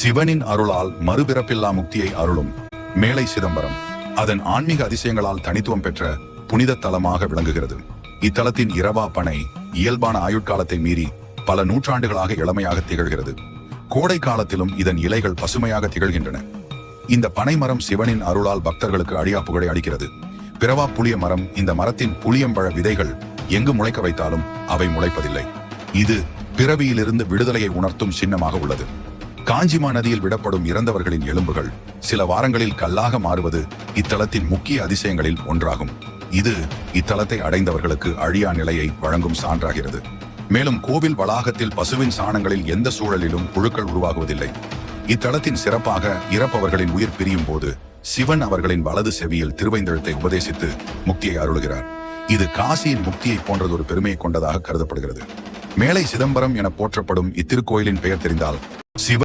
சிவனின் அருளால் மறுபிறப்பில்லா முக்தியை அருளும் மேலை சிதம்பரம். அதன் ஆன்மீக அதிசயங்களால் தனித்துவம் பெற்ற புனித தலமாக விளங்குகிறது. இத்தலத்தின் இரவா பனை இயல்பான ஆயுட்காலத்தை மீறி பல நூற்றாண்டுகளாக இளமையாக திகழ்கிறது. கோடை காலத்திலும் இதன் இலைகள் பசுமையாக திகழ்கின்றன. இந்த பனைமரம் சிவனின் அருளால் பக்தர்களுக்கு அழியா புகழை அளிக்கிறது. பிறவா புளிய மரம் இந்த மரத்தின் புளியம்பழ விதைகள் எங்கு முளைக்க வைத்தாலும் அவை முளைப்பதில்லை. இது பிறவியிலிருந்து விடுதலையை உணர்த்தும் சின்னமாக உள்ளது. காஞ்சிமா நதியில் விடப்படும் இறந்தவர்களின் எலும்புகள் சில வாரங்களில் கல்லாக மாறுவது இத்தலத்தின் முக்கிய அதிசயங்களில் ஒன்றாகும். இது இத்தலத்தை அடைந்தவர்களுக்கு அழியா நிலையை வழங்கும் சான்றாகிறது. மேலும் கோவில் வளாகத்தில் பசுவின் சாணங்களில் எந்த சூழலிலும் புழுக்கள் உருவாகுவதில்லை. இத்தலத்தின் சிறப்பாக இறப்பவர்களின் உயிர் பிரியும் போது சிவன் அவர்களின் வலது செவியில் திருவைந்தெழுத்தை உபதேசித்து முக்தியை அருளுகிறார். இது காசியின் முக்தியை போன்றது ஒரு பெருமையை கொண்டதாக கருதப்படுகிறது. மேலை சிதம்பரம் என போற்றப்படும் இத்திருக்கோயிலின் பெயர் தெரிந்தால் சிவ